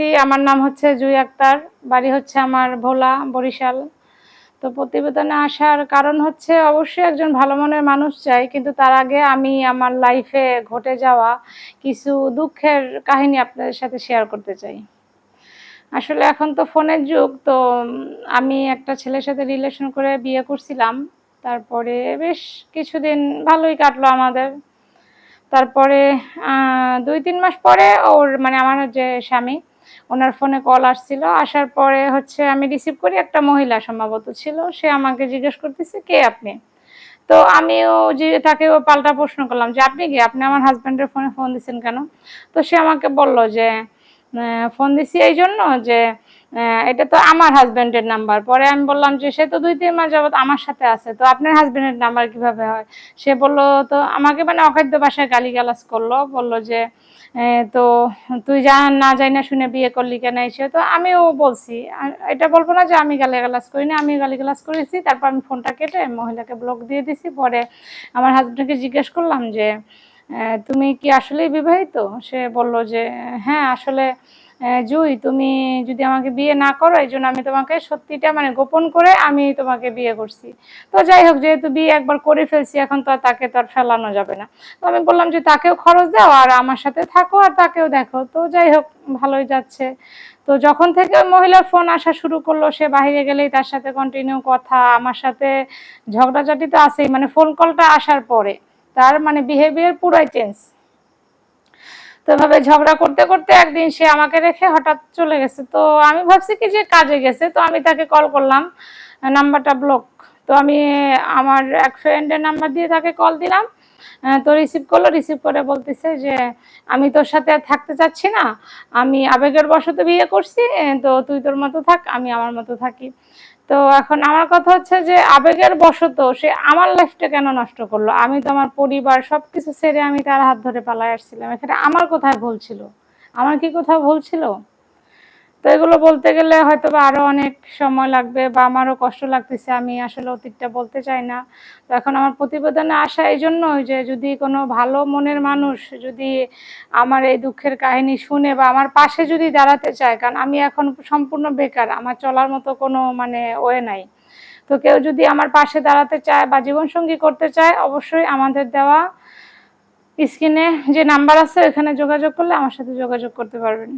আসছি আমার নাম হচ্ছে জুই আক্তার, বাড়ি হচ্ছে আমার ভোলা, বরিশাল। তো প্রতিবেদনে আসার কারণ হচ্ছে অবশ্যই একজন ভালো মনের মানুষ চাই, কিন্তু তার আগে আমি আমার লাইফে ঘটে যাওয়া কিছু দুঃখের কাহিনী আপনাদের সাথে শেয়ার করতে চাই। আসলে এখন তো ফোনের যুগ, তো আমি একটা ছেলের সাথে রিলেশন করে বিয়ে করছিলাম। তারপরে বেশ কিছুদিন ভালোই কাটলো আমাদের। তারপরে দুই তিন মাস পরে ওর মানে আমার যে স্বামী ওনার ফোনে কল আসছিল। আসার পরে হচ্ছে আমি রিসিভ করি, একটা মহিলা সম্ভবত ছিল, সে আমাকে জিজ্ঞেস করতেছে, কে আপনি? তো আমিও যে তাকেও পাল্টা প্রশ্ন করলাম যে, আপনি কি? আপনি আমার হাজব্যান্ডের ফোনে ফোন দিচ্ছেন কেন? তো সে আমাকে বলল যে ফোন দিছি এই জন্য যে এটা তো আমার হাজব্যান্ডের নাম্বার পরে আমি বললাম যে, সে তো দুই তিন মাস যাবত আমার সাথে আছে, তো আপনার হাজব্যান্ডের নাম্বার কীভাবে হয়? সে বলল, তো আমাকে মানে অখাদ্য ভাষায় গালিগালাজ করল, বলল যে তো তুই যা না যাই না শুনে বিয়ে করলি কেন এসে তো আমিও বলছি এটা বলব না যে আমি গালিগালাজ করিনি, আমি গালিগালাজ করেছি, তারপর আমি ফোনটা কেটে মহিলাকে ব্লক দিয়ে দিছি। পরে আমার হাজব্যান্ডকে জিজ্ঞেস করলাম যে তুমি কি আসলেই বিবাহিত? সে বলল যে হ্যাঁ আসলে জুই, তুমি যদি আমাকে বিয়ে না করো, এই জন্য আমি তোমাকে সত্যিটা মানে গোপন করে আমি তোমাকে বিয়ে করছি। তো যাই হোক, যেহেতু বিয়ে একবার করে ফেলছি, এখন তো আর তাকে তো আর ফেলানো যাবে না। তো আমি বললাম যে তাকেও খরচ দাও আর আমার সাথে থাকো আর তাকেও দেখো। তো যাই হোক, ভালোই যাচ্ছে। তো যখন থেকে মহিলার ফোন আসা শুরু করল, সে বাইরে গেলেই তার সাথে কন্টিনিউ কথা, আমার সাথে ঝগড়াঝাটি তো আছেই মানে ফোন কলটা আসার পরে। তার মানে বিহেভিয়ার পুরাই চেঞ্জ তো এভাবে ঝগড়া করতে করতে একদিন সে আমাকে রেখে হঠাৎ চলে গেছে। তো আমি ভাবছি কি যে কাজে গেছে, তো আমি তাকে কল করলাম নাম্বারটা ব্লক তো আমি, আমার এক ফ্রেন্ডের নাম্বার দিয়ে তাকে কল দিলাম। তো রিসিভ করল রিসিভ করে বলতেছে যে, আমি তোর সাথে আর থাকতে চাচ্ছি না। আমি আবেগের বশত বিয়ে করছি তো তুই তোর মতো থাক, আমি আমার মতো থাকি। তো এখন আমার কথা হচ্ছে যে, আবেগের বশত সে আমার লাইফটা কেন নষ্ট করল? আমি তো আমার পরিবার সব কিছু ছেড়ে আমি তার হাত ধরে পালায় আসছিলাম। এখানে আমার কোথায় ভুল ছিল। আমার কি কোথাও ভুল ছিল? তো এগুলো বলতে গেলে হয়তো বা আরও অনেক সময় লাগবে বা আমারও কষ্ট লাগতেছে, আমি আসলে অতীতটা বলতে চাই না। তো এখন আমার প্রতিবেদনে আসা এই জন্যই যে যদি কোনো ভালো মনের মানুষ যদি আমার এই দুঃখের কাহিনী শুনে বা আমার পাশে যদি দাঁড়াতে চায়, কারণ আমি এখন সম্পূর্ণ বেকার, আমার চলার মতো কোনো মানে ওয়ে নাই। তো কেউ যদি আমার পাশে দাঁড়াতে চায় বা জীবনসঙ্গী করতে চায়, অবশ্যই আমাদের দেওয়া স্ক্রিনে যে নাম্বার আছে, ওখানে যোগাযোগ করলে আমার সাথে যোগাযোগ করতে পারবেন।